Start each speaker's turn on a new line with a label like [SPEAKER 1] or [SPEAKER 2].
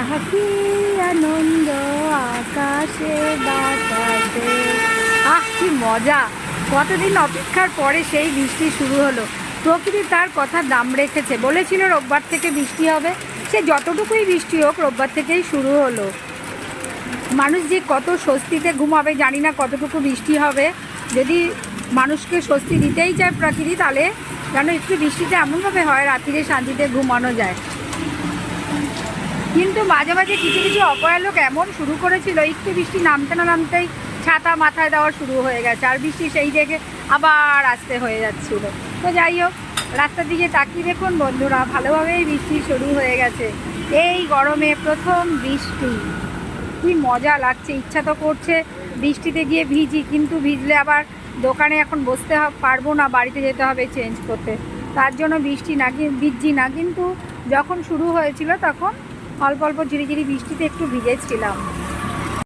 [SPEAKER 1] আহা আনন্দ আকাশে বাতাসে। আহ, কি মজা। কতদিন অপেক্ষার পরে সেই বৃষ্টি শুরু হলো। প্রকৃতি তার কথা দাম রেখেছে। বলেছিল রোববার থেকে বৃষ্টি হবে। সে যতটুকুই বৃষ্টি হোক, রোববার থেকেই শুরু হলো। মানুষ যে কত স্বস্তিতে ঘুমাবে জানি না কতটুকু বৃষ্টি হবে। যদি মানুষকে স্বস্তি দিতেই চায় প্রকৃতি, তাহলে যেন একটু বৃষ্টিতে এমনভাবে হয়, রাত্রিরে শান্তিতে ঘুমানো যায়। কিন্তু মাঝে মাঝে কিছু কিছু অপয়া লোক এমন শুরু করেছিল, একটু বৃষ্টি নামতে না নামতেই ছাতা মাথায় দেওয়া শুরু হয়ে গেছে। আর বৃষ্টি সেই থেকে আবার আসতে হয়ে যাচ্ছিল। তো যাই হোক, রাস্তার দিকে তাকিয়ে দেখুন বন্ধুরা, ভালোভাবেই বৃষ্টি শুরু হয়ে গেছে। এই গরমে প্রথম বৃষ্টি। কি মজা লাগছে, ইচ্ছা তো করছে বৃষ্টিতে গিয়ে ভিজি, কিন্তু ভিজলে আবার দোকানে এখন বসতে পারব না, বাড়িতে যেতে হবে চেঞ্জ করতে। তার জন্য বৃষ্টি না ভিজছি না, কিন্তু যখন শুরু হয়েছিল তখন অল্প অল্প ঝিরিঝিরি বৃষ্টিতে একটু ভিজেছিলাম।